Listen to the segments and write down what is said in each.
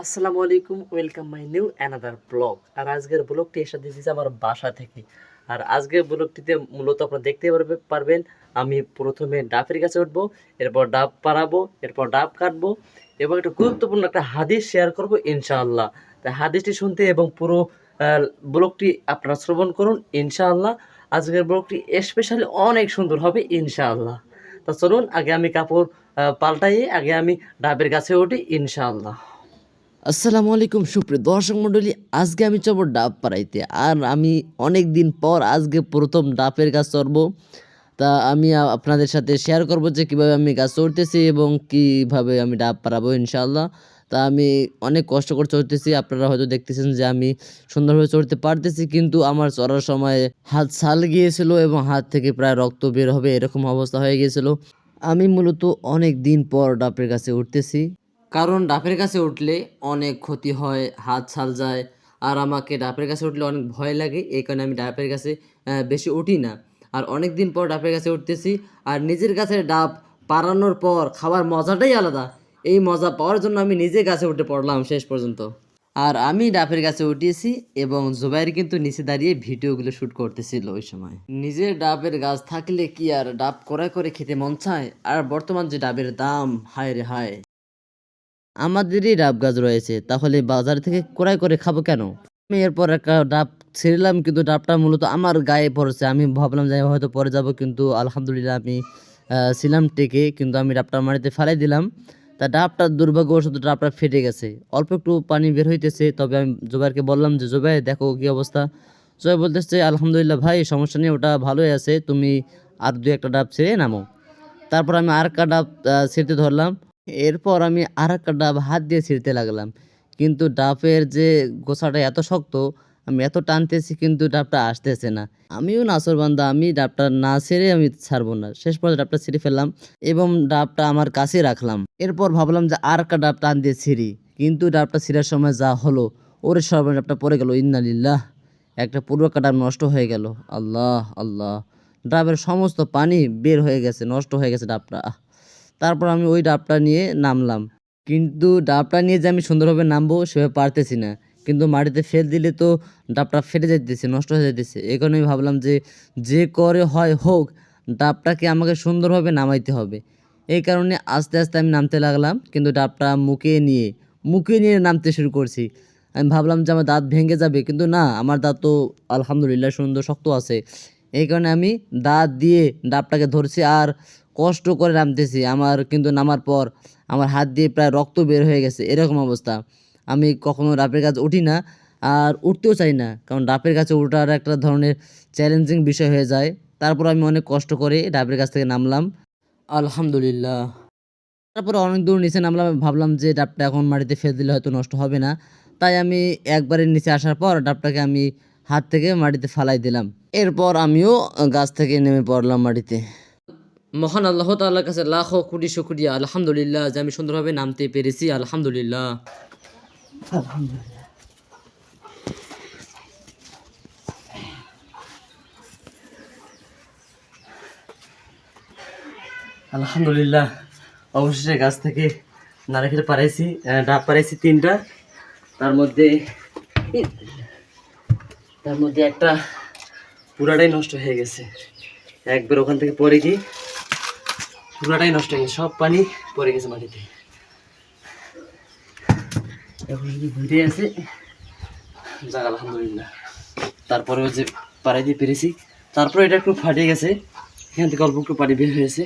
আসসালামু আলাইকুম welcome my new another blog. আর আজকের ব্লগটি এসে দিয়েছি আমার বাসা থেকে। আর আজকের ব্লগটিতে মূলত আপনারা দেখতে পারবে পারবেন আমি প্রথমে ডাবের কাছে উঠবো এরপর ডাব পাড়াবো এরপর ডাব কাটবো এবং একটা গুরুত্বপূর্ণ একটা হাদিস শেয়ার করব ইনশাআল্লাহ। তাই হাদিসটি শুনতে এবং পুরো ব্লগটি আপনারা শ্রবণ করুন ইনশাআল্লাহ। আজকের ব্লগটি স্পেশালি অনেক সুন্দর হবে ইনশাআল্লাহ। তা চলুন আগে আমি কাপড় আহ, পাল্টাইয়ে আগে আমি ডাবের কাছে উঠি ইনশাআল্লাহ। আসসালামু আলাইকুম সুপ্রিয় দর্শক মণ্ডলী, আজকে আমি চড়বো ডাব পাড়াইতে। আর আমি অনেক দিন পর আজকে প্রথম ডাবের গাছ চড়বো। তা আমি আপনাদের সাথে শেয়ার করব যে কীভাবে আমি গাছ চড়তেছি এবং কীভাবে আমি ডাব পাড়াবো ইনশাআল্লাহ। তা আমি অনেক কষ্ট করে চড়তেছি, আপনারা হয়তো দেখতেছেন যে আমি সুন্দরভাবে চড়তে পারতেছি, কিন্তু আমার চড়ার সময় হাত ছাল গিয়েছিল এবং হাত থেকে প্রায় রক্ত বের হবে, এরকম অবস্থা হয়ে গিয়েছিল। আমি মূলত অনেক দিন পর ডাবের কাছে উঠতেছি। কারণ ডাবের কাছে উঠলে অনেক ক্ষতি হয়, হাত ছাল যায়। আর আমাকে ডাবের কাছে উঠলে অনেক ভয় লাগে, এই কারণে আমি ডাবের কাছে বেশি উঠি না। আর অনেক দিন পর ডাবের কাছে উঠতেছি আর নিজের কাছে ডাব পারানোর পর খাওয়ার মজাটাই আলাদা। এই মজা পাওয়ার জন্য আমি নিজে গাছে উঠে পড়লাম শেষ পর্যন্ত। আর আমি ডাবের কাছে উঠিয়েছি এবং জুবাইর কিন্তু নিচে দাঁড়িয়ে ভিডিওগুলো শ্যুট করতেছিল ওই সময়। নিজের ডাবের গাছ থাকলে কি আর ডাব করে করে খেতে মন চায়? আর বর্তমান যে ডাবের দাম, হায় রে হায়। আমাদেরই ডাব গাছ রয়েছে, তাহলে বাজার থেকে ক্রয় করে খাব কেন? আমি এরপর একটা ডাব ছিঁড়লাম, কিন্তু ডাবটা মূলত আমার গায়ে পড়েছে। আমি ভাবলাম যে হয়তো পরে যাব, কিন্তু আলহামদুলিল্লাহ আমি ছিলাম টেকে কিন্তু আমি ডাবটা মাটিতে ফেলাই দিলাম। তা ডাবটা দুর্ভাগ্যবশত ডাবটা ফেটে গেছে। অল্প একটু পানি বের হইতেছে, তবে আমি জোবাইরকে বললাম যে, জোবাই, দেখো কি অবস্থা? জয় বলতেছে, আলহামদুলিল্লাহ ভাই, সমস্যা নেই, ওটা ভালোই আছে, তুমি আর দু একটা ডাব ছেড়ে নামো। তারপর আমি আর একটা ডাব ছিঁড়তে ধরলাম। এরপর আমি আর একটা ডাব হাত দিয়ে ছিঁড়তে লাগলাম। কিন্তু ডাবের যে গোছাটা এত শক্ত, আমি এত টানতেছি কিন্তু ডাবটা আসতেছে না। আমিও নাসর বান্দা, আমি ডাবটা না ছেড়ে আমি ছাড়বো না। শেষ পর্যন্ত ডাবটা ছিঁড়ে ফেললাম এবং ডাবটা আমার কাছে রাখলাম। এরপর ভাবলাম যে আর একটা ডাব টান দিয়ে ছিঁড়ি। কিন্তু ডাবটা ছিঁড়ার সময় যা হলো, ওরে সর্বনাশ, ডাবটা পড়ে গেল। ইন্নালিল্লাহ একটা পুরো ডাব নষ্ট হয়ে গেল। আল্লাহ আল্লাহ। ডাবের সমস্ত পানি বের হয়ে গেছে, নষ্ট হয়ে গেছে ডাবটা। তারপর আমি ওই ডাবটা নিয়ে নামলাম। কিন্তু ডাবটা নিয়ে যে আমি সুন্দরভাবে নামবো সেভাবে পারতেছি না। কিন্তু মাটিতে ফেল দিলে তো ডাবটা ফেটে যাইতেছে, নষ্ট হয়ে যাইতেছে। এই কারণে আমি ভাবলাম যে যে করে হয় হোক, ডাবটাকে আমাকে সুন্দরভাবে নামাইতে হবে। এই কারণে আস্তে আস্তে আমি নামতে লাগলাম, কিন্তু ডাবটা মুখে নিয়ে মুখে নিয়ে নামতে শুরু করছি। আমি ভাবলাম যে আমার দাঁত ভেঙে যাবে, কিন্তু না, আমার দাঁত তো আলহামদুলিল্লাহ সুন্দর, শক্ত আছে। এই কারণে আমি দাঁত দিয়ে ডাবটাকে ধরছি আর কষ্ট করে নামতেছি। আমার কিন্তু নামার পর আমার হাত দিয়ে প্রায় রক্ত বের হয়ে গেছে। এরকম অবস্থা। আমি কখনো ডাবের কাছে উঠি না আর উঠতেও চাই না। কারণ ডাবের কাছে ওঠার একটা ধরনের চ্যালেঞ্জিং বিষয় হয়ে যায়। তারপর আমি অনেক কষ্ট করে ডাবের কাছ থেকে নামলাম। আলহামদুলিল্লাহ। তারপর অনেক দূর নিচে নামলাম ভাবলাম যে ডাবটা এখন মাটিতে ফেলে দিলে হয়তো নষ্ট হবে না। তাই আমি একবারে নিচে আসার পর ডাবটাকে আমি হাত থেকে মাটিতে ফালাই দিলাম। এরপর আমিও গাছ থেকে নেমে পড়লাম মাটিতে। মহান আল্লাহ তাল্লার কাছে লাখো কোটি শুক্রিয়া। আলহামদুলিল্লাহ, যে আমি সুন্দরভাবে নামতে পেরেছি, আলহামদুলিল্লাহ। আলহামদুলিল্লাহ, অবশেষে গাছ থেকে নারকেল পারাইছি ডাব পারাইছি তিনটা। তার মধ্যে তার মধ্যে একটা পুরাটাই নষ্ট হয়ে গেছে। একবার ওখান থেকে পরে গিয়ে পুরাটাই নষ্ট হয়ে গেছে, সব পানি পড়ে গেছে মাটিতে। এখন যদি ঘুরে আছে, যাক, আলহামদুলিল্লাহ। তারপরেও যে পাড়াই দিয়ে পেরেছি তারপরে এটা একটু ফাটিয়ে গেছে, এখান থেকে অল্প একটু পানি বের হয়েছে।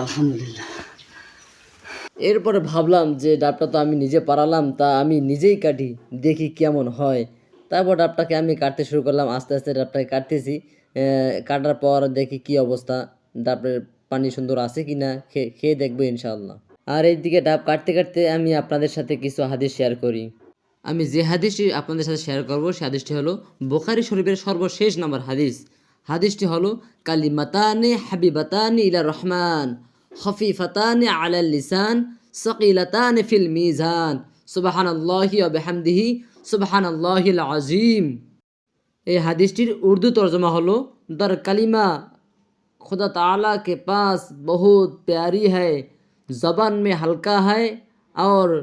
আলহামদুলিল্লাহ। এরপরে ভাবলাম যে ডাবটা তো আমি নিজে পারালাম তা আমি নিজেই কাটি, দেখি কেমন হয়। তারপর ডাবটাকে আমি কাটতে শুরু করলাম, আস্তে আস্তে ডাবটাকে কাটতেছি। কাটার পর দেখি কি অবস্থা ডাবের পানি সুন্দর আছে কি না খেয়ে দেখব ইনশাআল্লাহ। আর এইদিকে ডাব কাটতে কাটতে আমি আপনাদের সাথে কিছু হাদিস শেয়ার করি। আমি যে হাদিসটি আপনাদের সাথে শেয়ার করব, সে হাদিসটি হলো বোখারি শরীফের সর্বশেষ নম্বর হাদিস। হাদিসটি হলো, কালিমাতানে হাবিবাতানি ইলা রহমান, খফিফাতানি আলাল লিসান, সকিলাতানি ফিল মিজান, সুবহানাল্লাহি ওয়া বিহামদিহি, সুবহানাল্লাহিল আজিম এই হাদিসটির উর্দু তর্জমা হলো, দর কালিমা खुदा ताला के पास बहुत प्यारी है মে में हल्का है और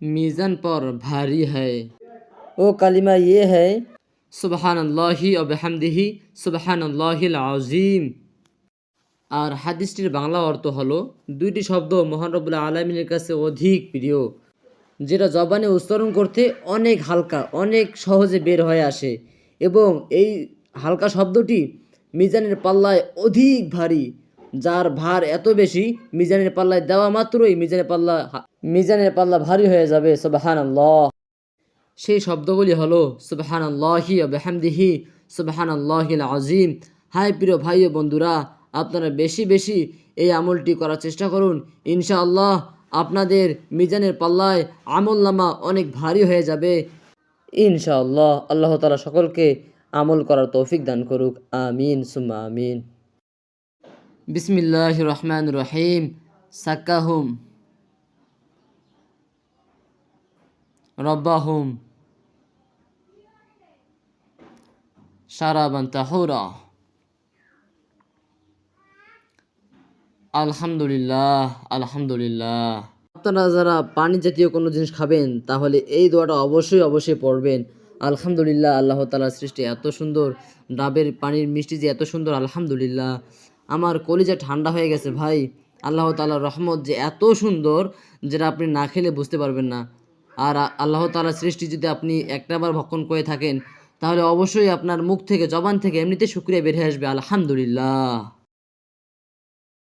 मीज़न पर भारी है। वो कलिमा ये है सुबहान अल्लाही और बेहमदिही সুবহান আউজিম আর হাদিসটির বাংলা অর্থ হলো দুইটি শব্দ মহানবুল্লাহ আলমিনের কাছে অধিক প্রিয় যেটা জবানে উচ্চারণ করতে অনেক হালকা অনেক সহজে বের হয়ে আসে এবং এই হালকা শব্দটি মিজানের পাল্লায় অধিক ভারী, যার ভার এত বেশি, মিজানের পাল্লায় দেওয়া মাত্রই মিজানের পাল্লা মিজানের পাল্লা ভারী হয়ে যাবে সুবাহান সেই শব্দগুলি হলো সুবাহান আল্লাহি আবহামদিহি সুবাহান আল্লাহিল আজিম হাই প্রিয় ভাই ও বন্ধুরা, আপনারা বেশি বেশি এই আমলটি করার চেষ্টা করুন। ইনশাআল্লাহ আপনাদের মিজানের পাল্লায় আমল নামা অনেক ভারী হয়ে যাবে। ইনশাআল্লাহ আল্লাহ তালা সকলকে আমল করার তৌফিক দান করুক। আমিন, সুম্মা আমিন। বিসমিল্লাহ রহমান রহিম। সাক্কাহুম রব্বাহুম। শারাবান তাহুরা। আলহামদুলিল্লাহ আলহামদুলিল্লাহ। আপনারা যারা পানি জাতীয় কোনো জিনিস খাবেন, তাহলে এই দোয়াটা অবশ্যই অবশ্যই পড়বেন। আলহামদুলিল্লাহ, আল্লাহ তালার সৃষ্টি এত সুন্দর। ডাবের পানির মিষ্টি যে এত সুন্দর, আলহামদুলিল্লাহ। আমার কলিজা ঠান্ডা হয়ে গেছে ভাই। আল্লাহ তালার রহমত যে এত সুন্দর যেটা আপনি না খেলে বুঝতে পারবেন না। আর আল্লাহ তালার সৃষ্টি যদি আপনি একটাবার ভক্ষণ করে থাকেন, তাহলে অবশ্যই আপনার মুখ থেকে, জবান থেকে এমনিতে শুক্রিয়া বের হয়ে আসবে, আলহামদুলিল্লাহ।